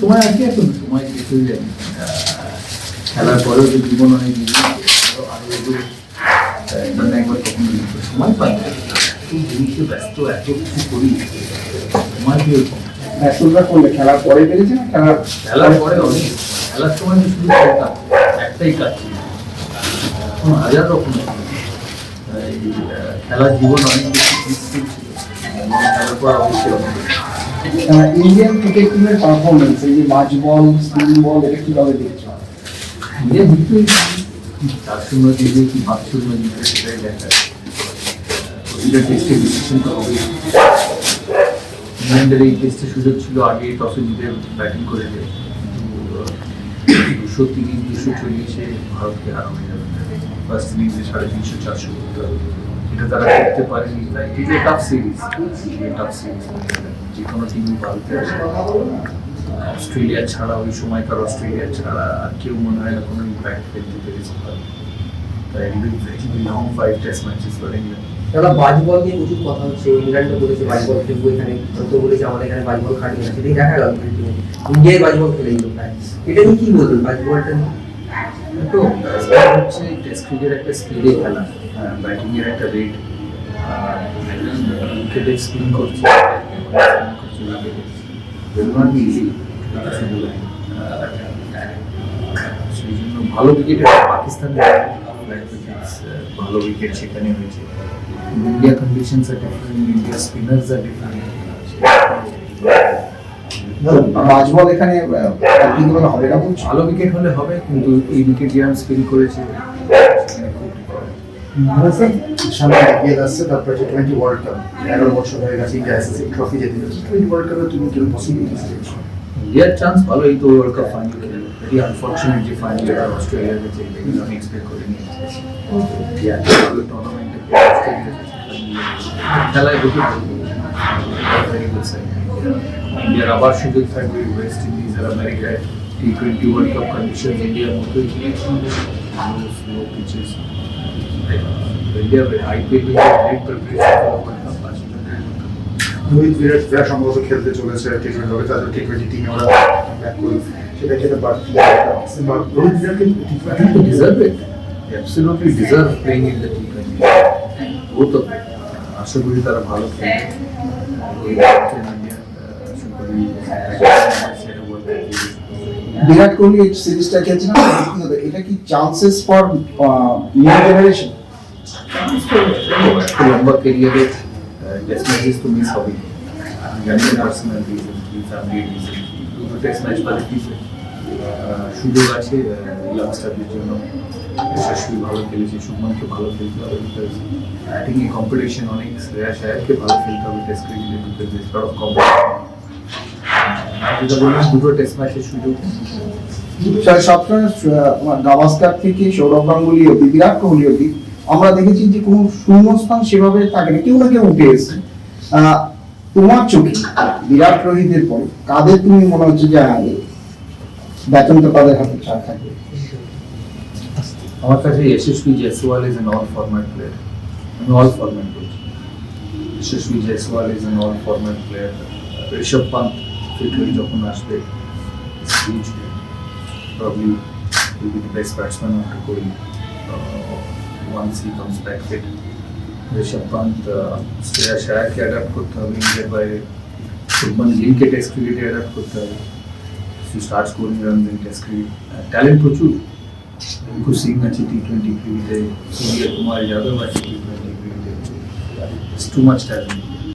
সময় আছে এখন? সময় শেষ হয়ে যায়। খেলার পরেও যে জীবন অনেক এগিয়ে গেছে, আরও আরও এগোবে। জন্য একবার কখনো সময় পাই না। জিনিসে ব্যস্ত এত কিছু করি সময় কম। ন্যাশনালরা করলে খেলার পরে পেরেছে না খেলার খেলার পরে অনেক। খেলার সময় শুধু খেলতাম একটাই কাজ ছিল। এখন হাজার খেলার জীবন অনেক বেশি ছিল। খেলার পর অবশ্যই অনেক ইন্ডিয়ান ক্রিকেট টিমের পারফরমেন্স এই যে মাঝ বল, স্পিন বল, এটা কীভাবে দেখছ? ব্যাটিং করে দুশো চল্লিশে ভারতকে যাবে সাড়ে তিনশো চারশো এটা তারা করতে পারেনি। তাই সিরিজ সিরিজ যে কোনো টিমই ভারতে আসে অস্ট্রেলিয়া ছাড়া ওই সময়কার অস্ট্রেলিয়া ছাড়া আর কেউ মনে হয় না কোনো ইম্প্যাক্ট ফেলতে পেরেছে long five test matches for England দাদা বাজবল নিয়ে প্রচুর কথা হচ্ছে। ইংল্যান্ডে বলেছে বাজবল খেলব এখানে। তো বলেছে আমাদের এখানে বাজবল খাটবে না সেটাই দেখা গেল ইন্ডিয়ায় বাজবল খেলে দিল প্রায়। এটা নিয়ে কি বলবেন বাজবলটা তো হচ্ছে টেস্ট ক্রিকেট একটা স্পিডে খেলা। ব্যাটিং এর একটা রেট উইকেটে স্পিন করছে। ইজি সেই জন্য ভালো উইকেটে পাকিস্তান ভালো উইকেট সেখানে হয়েছে। ইন্ডিয়া কন্ডিশনস আর ডিফারেন্ট ইন্ডিয়া স্পিনার্স আর ডিফারেন্ট এখানে হবে না। ভালো উইকেট হলে হবে কিন্তু এই উইকেট যেরকম স্পিন করেছে সেখানে খুব সামনে এগিয়ে যাচ্ছে তারপরে যে টোয়েন্টি ওয়ার্ল্ড কাপ এগারো বছর হয়ে গেছে ইন্ডিয়া এসেছে ট্রফি জিতে গেছে টোয়েন্টি ওয়ার্ল্ড কাপে তুমি কিরকম পসিবিলিটিস দেখছো ইন্ডিয়ার চান্স ভালো এই তো ওয়ার্ল্ড কাপ ফাইনাল খেলে ভেরি আনফর্চুনেট যে ফাইনাল এরা অস্ট্রেলিয়া গেছে এগুলো আমি এক্সপেক্ট করিনি ইন্ডিয়া ভালো টুর্নামেন্টে খেলায় দুটো ভেরি গুড সাইড ইন্ডিয়ার আবার সুযোগ থাকবে ওয়েস্ট ইন্ডিজ আর আমেরিকায় T twenty world cup condition ইন্ডিয়ার মতোই স্লো পিচেস রোহিত বিরাট যারা সম্ভবত খেলতে চলেছে টি টোয়েন্টি হবে তাদের টি টোয়েন্টি টিমে ওরা ব্যাক করবে সেটা রোহিত বিরাটকে টি T20. Both of them. আশা করি তারা ভালো খেলবে বিরাট কোহলি এই সিরিজটা খেলছে না এটা কি চান্সেস ফর নিউ জেনারেশন একটা লম্বা ক্যারিয়ারে টেস্ট ম্যাচেস তো মিস হবে জানি পার্সোনাল রিজন কি ফ্যামিলি রিজন দুটো টেস্ট ম্যাচ বাদে দিছে সুযোগ আছে ইয়াংস্টারদের জন্য। যশস্বী ভালো খেলেছে সুমনকে ভালো খেলতে হবে বিকজ ব্যাটিং এ কম্পিটিশন অনেক শ্রেয়া শায়ারকে ভালো খেলতে হবে টেস্ট ক্রিকেটে because this lot of competition দুটো টেস্ট ম্যাচের সুযোগ। সবসময় তোমার গাভাস্কার থেকে সৌরভ গাঙ্গুলি অব্দি বিরাট কোহলি অব্দি আমরা দেখেছি যে কোনো শূন্যস্থান সেভাবে থাকে না। কেউ না কেউ উঠে এসছে। তোমার চোখে বিরাট রোহিতের পর কাদের তুমি মনে হচ্ছে যে হ্যাঁ, এই বেতনটা তাদের হাতে ছাড় থাকবে আমার কাছে Yashasvi Jaiswal is an all format player আমি অল ফরম্যাট বলছি। Yashasvi Jaiswal is an all format player Rishabh Pant fit হয়ে যখন আসবে probably will be the best batsman after Kohli once he comes back fit. Rishabh Pant, uh, Shreya Shah के adapt करता है injured by Shubman Gill ke test cricket ke adapt kutha. है. He starts scoring runs in test cricket. Talent pochu. उनको सिंह अच्छी T twenty cricket है सूर्य कुमार यादव अच्छी T twenty It's too much talent.